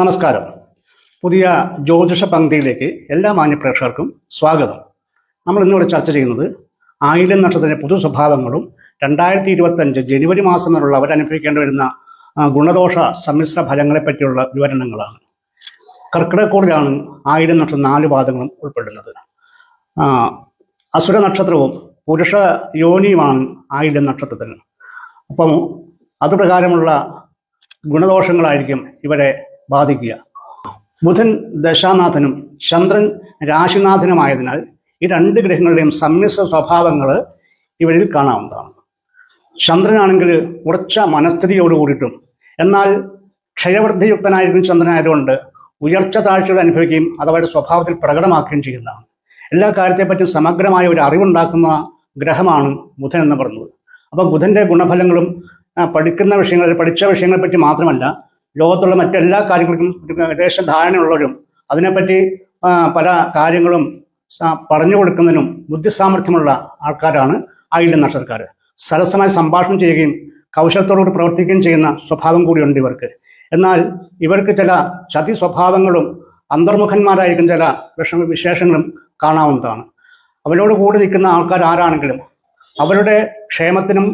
നമസ്കാരം. പുതിയ ജ്യോതിഷ പങ്ക്തിയിലേക്ക് എല്ലാ മാന്യ പ്രേക്ഷകർക്കും സ്വാഗതം. നമ്മൾ ഇന്നിവിടെ ചർച്ച ചെയ്യുന്നത് ആയിരം നക്ഷത്രത്തിന്റെ പൊതു സ്വഭാവങ്ങളും രണ്ടായിരത്തി ഇരുപത്തഞ്ച് ജനുവരി മാസം വരെയുള്ള അവരനുഭവിക്കേണ്ടി വരുന്ന ഗുണദോഷ സമ്മിശ്ര ഫലങ്ങളെ പറ്റിയുള്ള വിവരണങ്ങളാണ്. കർക്കിടകക്കൂടിലാണ് ആയിരം നക്ഷത്രം നാല് പാദങ്ങളും ഉൾപ്പെടുന്നത്. അസുര നക്ഷത്രവും പുരുഷ യോനിയുമാണ് ആയിരം നക്ഷത്രത്തിന് അപ്പം അതുപ്രകാരമുള്ള ഗുണദോഷങ്ങളായിരിക്കും ഇവരെ ബാധിക്കുക. ബുധൻ ദശാനാഥനും ചന്ദ്രൻ രാശിനാഥനുമായതിനാൽ ഈ രണ്ട് ഗ്രഹങ്ങളുടെയും സമ്മിശ്ര സ്വഭാവങ്ങൾ ഇവരിൽ കാണാവുന്നതാണ്. ചന്ദ്രനാണെങ്കിൽ ഉറച്ച മനസ്ഥിതിയോട് കൂടിയിട്ടും എന്നാൽ ക്ഷയവൃദ്ധിയുക്തനായിരിക്കും ചന്ദ്രനായതുകൊണ്ട് ഉയർച്ച താഴ്ചകൾ അനുഭവിക്കുകയും അത് അവരുടെ സ്വഭാവത്തിൽ പ്രകടമാക്കുകയും ചെയ്യുന്നതാണ്. എല്ലാ കാര്യത്തെപ്പറ്റും സമഗ്രമായ ഒരു അറിവുണ്ടാക്കുന്ന ഗ്രഹമാണ് ബുധൻ എന്ന് പറയുന്നത്. അപ്പോൾ ബുധന്റെ ഗുണഫലങ്ങളും പഠിക്കുന്ന വിഷയങ്ങളെ പഠിച്ച വിഷയങ്ങളെപ്പറ്റി മാത്രമല്ല ലോകത്തുള്ള മറ്റെല്ലാ കാര്യങ്ങൾക്കും ഏകദേശം ധാരണയുള്ളവരും അതിനെപ്പറ്റി പല കാര്യങ്ങളും പറഞ്ഞു കൊടുക്കുന്നതിനും ബുദ്ധിസാമർഥ്യമുള്ള ആൾക്കാരാണ് ആയില്യം നക്ഷത്രക്കാർ സരസമായി സംഭാഷണം ചെയ്യുകയും കൗശലത്തോടുകൂടി പ്രവർത്തിക്കുകയും ചെയ്യുന്ന സ്വഭാവം കൂടിയുണ്ട് ഇവർക്ക്. എന്നാൽ ഇവർക്ക് ചില ചതി സ്വഭാവങ്ങളും അന്തർമുഖന്മാരായിരിക്കും ചില വിഷമ വിശേഷങ്ങളും കാണാവുന്നതാണ്. അവരോട് കൂടി നിൽക്കുന്ന ആൾക്കാർ ആരാണെങ്കിലും അവരുടെ ക്ഷേമത്തിനും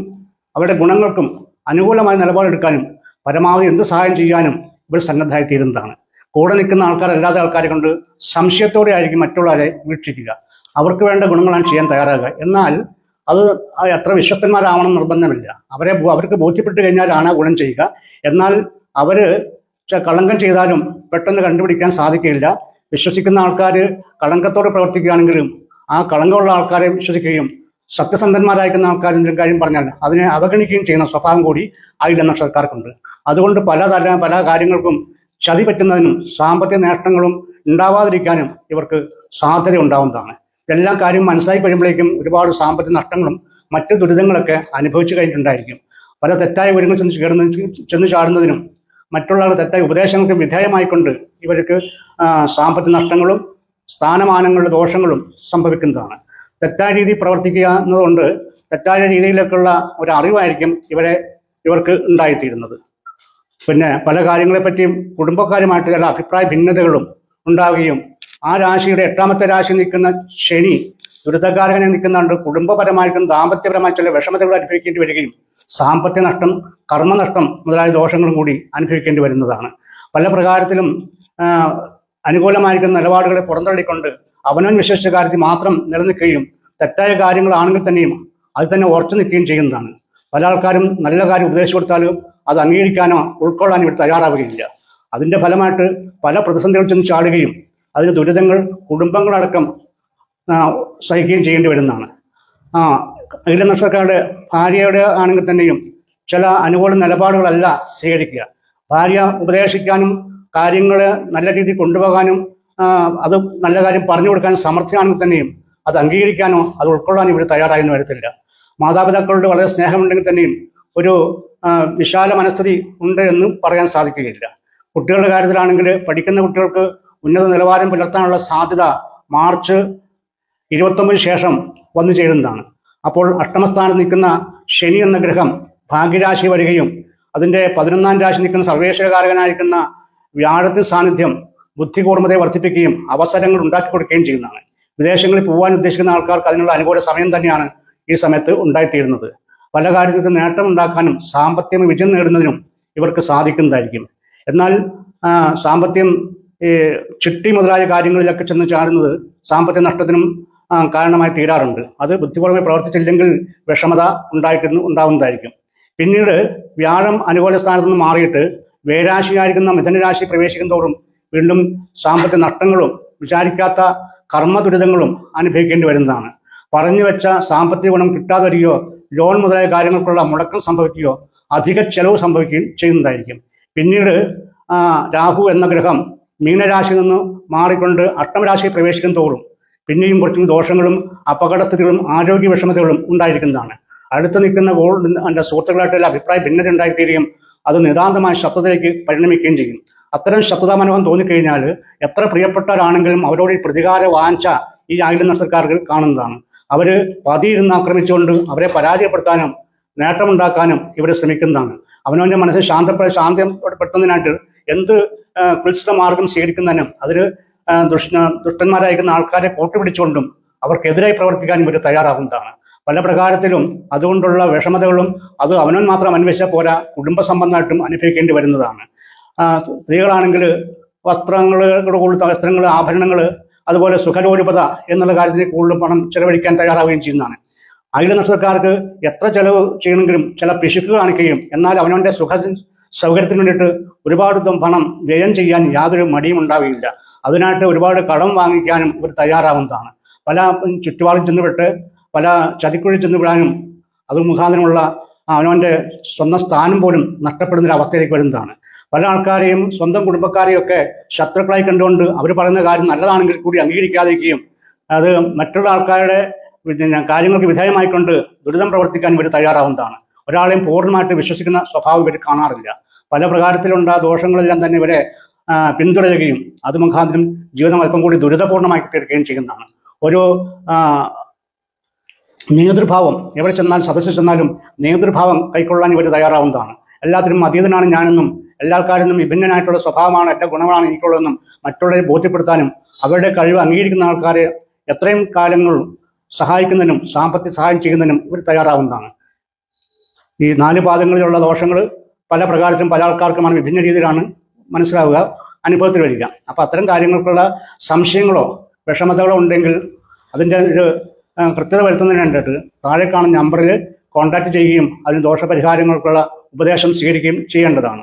അവരുടെ ഗുണങ്ങൾക്കും അനുകൂലമായ നിലപാടെടുക്കാനും പരമാവധി എന്ത് സഹായം ചെയ്യാനും ഇവർ സന്നദ്ധമായി തീരുന്നതാണ് കൂടെ നിൽക്കുന്ന ആൾക്കാർ അല്ലാതെ ആൾക്കാരെ കൊണ്ട് സംശയത്തോടെ ആയിരിക്കും മറ്റുള്ളവരെ വീക്ഷിക്കുക. അവർക്ക് വേണ്ട ഗുണങ്ങളാണ് ചെയ്യാൻ തയ്യാറാകുക. എന്നാൽ അത് എത്ര വിശ്വസ്തന്മാരാവണം നിർബന്ധമില്ല. അവരെ അവർക്ക് ബോധ്യപ്പെട്ട് കഴിഞ്ഞാലാണ് ഗുണം ചെയ്യുക. എന്നാൽ അവർ കളങ്കം ചെയ്താലും പെട്ടെന്ന് കണ്ടുപിടിക്കാൻ സാധിക്കില്ല വിശ്വസിക്കുന്ന ആൾക്കാർ കളങ്കത്തോടെ പ്രവർത്തിക്കുകയാണെങ്കിലും ആ കളങ്കമുള്ള ആൾക്കാരെ വിശ്വസിക്കുകയും സത്യസന്ധന്മാരായിരിക്കുന്ന എന്തെങ്കിലും കാര്യം പറഞ്ഞാൽ അതിനെ അവഗണിക്കുകയും ചെയ്യുന്ന സ്വഭാവം കൂടി ആയില്ല നക്ഷത്രക്കാർക്കുണ്ട്. അതുകൊണ്ട് പല തല പല കാര്യങ്ങൾക്കും ചതി പറ്റുന്നതിനും സാമ്പത്തിക നേട്ടങ്ങളും ഉണ്ടാവാതിരിക്കാനും ഇവർക്ക് സാധ്യത ഉണ്ടാവുന്നതാണ് എല്ലാ കാര്യം മനസ്സിലായി കഴിയുമ്പോഴേക്കും ഒരുപാട് സാമ്പത്തിക നഷ്ടങ്ങളും മറ്റു ദുരിതങ്ങളൊക്കെ അനുഭവിച്ചു കഴിഞ്ഞിട്ടുണ്ടായിരിക്കും. പല തെറ്റായ വിവരങ്ങൾ ചെന്ന് ചേർന്ന് ചെന്ന് ചാടുന്നതിനും മറ്റുള്ളവരുടെ തെറ്റായ ഉപദേശങ്ങൾക്ക് വിധേയമായിക്കൊണ്ട് ഇവർക്ക് സാമ്പത്തിക നഷ്ടങ്ങളും സ്ഥാനമാനങ്ങളുടെ ദോഷങ്ങളും സംഭവിക്കുന്നതാണ്. തെറ്റായ രീതിയിൽ പ്രവർത്തിക്കുക എന്നതുകൊണ്ട് തെറ്റായ രീതിയിലേക്കുള്ള ഒരു അറിവായിരിക്കും ഇവരെ ഇവർക്ക് ഉണ്ടായിത്തീരുന്നത്. പിന്നെ പല കാര്യങ്ങളെപ്പറ്റിയും കുടുംബക്കാരുമായിട്ട് ചില അഭിപ്രായ ഭിന്നതകളും ഉണ്ടാവുകയും ആ രാശിയുടെ എട്ടാമത്തെ രാശി നിൽക്കുന്ന ശനി ദുരിതകാരകനെ നിൽക്കുന്നുണ്ട്. കുടുംബപരമായിട്ടും ദാമ്പത്യപരമായിട്ടും ചില വിഷമതകൾ അനുഭവിക്കേണ്ടി വരികയും സാമ്പത്തിക നഷ്ടം കർമ്മനഷ്ടം മുതലായ ദോഷങ്ങളും കൂടി അനുഭവിക്കേണ്ടി വരുന്നതാണ്. പല പ്രകാരത്തിലും അനുകൂലമായിരിക്കുന്ന നിലപാടുകളെ പുറന്തള്ളിക്കൊണ്ട് അവനവൻ വിശ്വസിച്ച കാര്യത്തിൽ മാത്രം നിലനിൽക്കുകയും തെറ്റായ കാര്യങ്ങളാണെങ്കിൽ തന്നെയും അത് തന്നെ ഉറച്ചു നിൽക്കുകയും ചെയ്യുന്നതാണ്. പല ആൾക്കാരും നല്ല കാര്യം ഉപദേശിച്ചു കൊടുത്താലും അത് അംഗീകരിക്കാനോ ഉൾക്കൊള്ളാനോ ഇവർ തയ്യാറാവുകയില്ല. അതിന്റെ ഫലമായിട്ട് പല പ്രതിസന്ധികൾ ചെന്ന് ചാടുകയും അതിന് ദുരിതങ്ങൾ കുടുംബങ്ങളടക്കം സഹിക്കുകയും ചെയ്യേണ്ടി വരുന്നതാണ്. ആ അഖില നക്ഷത്രക്കാരുടെ ഭാര്യയുടെ ആണെങ്കിൽ തന്നെയും ചില അനുകൂല നിലപാടുകളല്ല സ്വീകരിക്കുക. ഭാര്യ ഉപദേശിക്കാനും കാര്യങ്ങൾ നല്ല രീതിയിൽ കൊണ്ടുപോകാനും അത് നല്ല കാര്യം പറഞ്ഞു കൊടുക്കാനും സമർത്ഥനാണെങ്കിൽ തന്നെയും അത് അംഗീകരിക്കാനോ അത് ഉൾക്കൊള്ളാനോ ഇവർ തയ്യാറായെന്ന് വരത്തില്ല. മാതാപിതാക്കളോട് വളരെ സ്നേഹമുണ്ടെങ്കിൽ തന്നെയും ഒരു വിശാല മനസ്ഥിതി ഉണ്ട് എന്ന് പറയാൻ സാധിക്കുകയില്ല. കുട്ടികളുടെ കാര്യത്തിലാണെങ്കിൽ പഠിക്കുന്ന കുട്ടികൾക്ക് ഉന്നത നിലവാരം പുലർത്താനുള്ള സാധ്യത മാർച്ച് ഇരുപത്തൊമ്പതിന് ശേഷം വന്നു ചേരുന്നതാണ്. അപ്പോൾ അഷ്ടമസ്ഥാനം നിൽക്കുന്ന ശനി എന്ന ഗ്രഹം ഭാഗ്യരാശി വരികയും അതിന്റെ പതിനൊന്നാം രാശി നിൽക്കുന്ന സർവേശ്വരകാരകനായിരിക്കുന്ന വ്യാഴത്തിന് സാന്നിധ്യം ബുദ്ധികൂർമ്മതയെ വർദ്ധിപ്പിക്കുകയും അവസരങ്ങൾ ഉണ്ടാക്കി കൊടുക്കുകയും ചെയ്യുന്നതാണ്. വിദേശങ്ങളിൽ പോകാൻ ഉദ്ദേശിക്കുന്ന ആൾക്കാർക്ക് അതിനുള്ള അനുകൂല സമയം തന്നെയാണ് ഈ സമയത്ത് ഉണ്ടായിത്തീരുന്നത്. പല കാര്യത്തിൽ നേട്ടം ഉണ്ടാക്കാനും സാമ്പത്തിക വിജയം നേടുന്നതിനും ഇവർക്ക് സാധിക്കുന്നതായിരിക്കും. എന്നാൽ സാമ്പത്തികം ഈ ചിട്ടി മുതലായ കാര്യങ്ങളിലൊക്കെ ചെന്ന് ചാടുന്നത് സാമ്പത്തിക നഷ്ടത്തിനും കാരണമായി തീരാറുണ്ട്. അത് ബുദ്ധിപൂർവം പ്രവർത്തിച്ചില്ലെങ്കിൽ വിഷമത ഉണ്ടായിട്ട് ഉണ്ടാവുന്നതായിരിക്കും. പിന്നീട് വ്യാഴം അനുകൂല സ്ഥാനത്ത് നിന്ന് മാറിയിട്ട് വേരാശിയായിരിക്കുന്ന മിഥുനരാശി പ്രവേശിക്കും തോറും വീണ്ടും സാമ്പത്തിക നഷ്ടങ്ങളും വിചാരിക്കാത്ത കർമ്മ ദുരിതങ്ങളും അനുഭവിക്കേണ്ടി വരുന്നതാണ്. പറഞ്ഞു വെച്ച സാമ്പത്തിക ഗുണം കിട്ടാതെ വരികയോ ലോൺ മുതലായ കാര്യങ്ങൾക്കുള്ള മുടക്കം സംഭവിക്കുകയോ അധിക ചെലവ് സംഭവിക്കുകയും ചെയ്യുന്നതായിരിക്കും. പിന്നീട് രാഹു എന്ന ഗ്രഹം മീനരാശിയിൽ നിന്ന് മാറിക്കൊണ്ട് അഷ്ടമരാശിയിൽ പ്രവേശിക്കും തോറും പിന്നെയും കുറച്ചും ദോഷങ്ങളും അപകടസ്ഥിതികളും ആരോഗ്യ വിഷമതകളും ഉണ്ടായിരിക്കുന്നതാണ്. അടുത്ത് നിൽക്കുന്ന ഗോൾ എന്റെ സുഹൃത്തുക്കളായിട്ടുള്ള അഭിപ്രായ ഭിന്നത ഉണ്ടായിത്തീരുകയും അത് നിതാന്തമായ ശത്രുതയിലേക്ക് പരിണമിക്കുകയും ചെയ്യും. അത്തരം ശത്രുതാ മനോഹം തോന്നിക്കഴിഞ്ഞാൽ എത്ര പ്രിയപ്പെട്ടവരാണെങ്കിലും അവരോട് ഈ പ്രതികാര വാഞ്ച ഈ ആയിരം നക്ഷത്രക്കാർക്ക് കാണുന്നതാണ്. അവർ പതിയിരുന്ന് ആക്രമിച്ചുകൊണ്ട് അവരെ പരാജയപ്പെടുത്താനും നേട്ടമുണ്ടാക്കാനും ഇവർ ശ്രമിക്കുന്നതാണ്. അവനവന്റെ മനസ്സിൽ ശാന്തപ്പെ ശാന്തപ്പെടുത്തുന്നതിനായിട്ട് എന്ത് കുൽസിത മാർഗം സ്വീകരിക്കുന്നതിനും അതിൽ ദുഷ്ട ദുഷ്ടന്മാരായിരിക്കുന്ന ആൾക്കാരെ കോട്ടുപിടിച്ചുകൊണ്ടും അവർക്കെതിരായി പ്രവർത്തിക്കാൻ ഇവർ തയ്യാറാകുന്നതാണ് പല പ്രകാരത്തിലും അതുകൊണ്ടുള്ള വിഷമതകളും അത് അവനവൻ മാത്രം അന്വേഷിച്ചാൽ പോരാ കുടുംബ സംബന്ധമായിട്ടും അനുഭവിക്കേണ്ടി വരുന്നതാണ്. സ്ത്രീകളാണെങ്കിൽ വസ്ത്രങ്ങളോട് കൂടുതൽ വസ്ത്രങ്ങൾ ആഭരണങ്ങൾ അതുപോലെ സുഖരൂപത എന്നുള്ള കാര്യത്തിൽ കൂടുതൽ പണം ചെലവഴിക്കാൻ തയ്യാറാവുകയും ചെയ്യുന്നതാണ്. അഖില നക്ഷത്രക്കാർക്ക് എത്ര ചെലവ് ചെയ്യണമെങ്കിലും ചില പിശുക്ക് കാണിക്കുകയും എന്നാൽ അവനവന്റെ സുഖ സൗകര്യത്തിന് വേണ്ടിയിട്ട് ഒരുപാട് പണം വ്യയം ചെയ്യാൻ യാതൊരു മടിയും ഉണ്ടാവുകയില്ല. അതിനായിട്ട് ഒരുപാട് കടം വാങ്ങിക്കാനും ഇവർ തയ്യാറാവുന്നതാണ്. പല ചുറ്റുപാടും ചെന്നുവിട്ട് പല ചതിക്കുഴി ചെന്ന് വിടാനും അത് മുഖാന്തരമുള്ള അവനവന്റെ സ്വന്തം സ്ഥാനം പോലും നഷ്ടപ്പെടുന്ന ഒരു അവസ്ഥയിലേക്ക് വരുന്നതാണ്. പല ആൾക്കാരെയും സ്വന്തം കുടുംബക്കാരെയും ഒക്കെ ശത്രുക്കളായി കണ്ടുകൊണ്ട് അവർ പറയുന്ന കാര്യം നല്ലതാണെങ്കിൽ കൂടി അംഗീകരിക്കാതിരിക്കുകയും അത് മറ്റുള്ള ആൾക്കാരുടെ കാര്യങ്ങൾക്ക് വിധേയമായിക്കൊണ്ട് ദുരിതം പ്രവർത്തിക്കാൻ ഇവർ തയ്യാറാവുന്നതാണ്. ഒരാളെയും പൂർണമായിട്ട് വിശ്വസിക്കുന്ന സ്വഭാവം ഇവർ കാണാറില്ല. പല പ്രകാരത്തിലുള്ള ദോഷങ്ങളെല്ലാം തന്നെ ഇവരെ പിന്തുടരുകയും അത് മുഖാന്തരം ജീവിതം അല്പം കൂടി ദുരിതപൂർണമായി തീർക്കുകയും ചെയ്യുന്നതാണ്. ഒരു നേതൃഭാവം എവിടെ ചെന്നാലും സദസ്സിൽ ചെന്നാലും നേതൃഭാവം കൈക്കൊള്ളാൻ ഇവർ തയ്യാറാവുന്നതാണ്. എല്ലാത്തിനും അതീതനാണ് ഞാനെന്നും എല്ലാ ആൾക്കാരിൽ നിന്നും വിഭിന്നനായിട്ടുള്ള സ്വഭാവമാണ് എന്റെ ഗുണമാണ് എനിക്കുള്ളതെന്നും മറ്റുള്ളവരെ ബോധ്യപ്പെടുത്താനും അവരുടെ കഴിവ് അംഗീകരിക്കുന്ന ആൾക്കാരെ എത്രയും കാലങ്ങൾ സഹായിക്കുന്നതിനും സാമ്പത്തിക സഹായം ചെയ്യുന്നതിനും ഇവർ തയ്യാറാവുന്നതാണ്. ഈ നാല് പാദങ്ങളിലുള്ള ദോഷങ്ങൾ പല പ്രകാരത്തിലും പല ആൾക്കാർക്കുമാണ് വിഭിന്ന രീതിയിലാണ് മനസ്സിലാവുക അനുഭവത്തിൽ വരിക. അപ്പോൾ അത്തരം കാര്യങ്ങൾക്കുള്ള സംശയങ്ങളോ വിഷമതകളോ ഉണ്ടെങ്കിൽ അതിന്റെ ഒരു കൃത്യത വരുത്തുന്നതിന് വേണ്ടിയിട്ട് താഴെ കാണുന്ന നമ്പറിൽ കോൺടാക്ട് ചെയ്യുകയും അതിന് ദോഷപരിഹാരങ്ങൾക്കുള്ള ഉപദേശം സ്വീകരിക്കുകയും ചെയ്യേണ്ടതാണ്.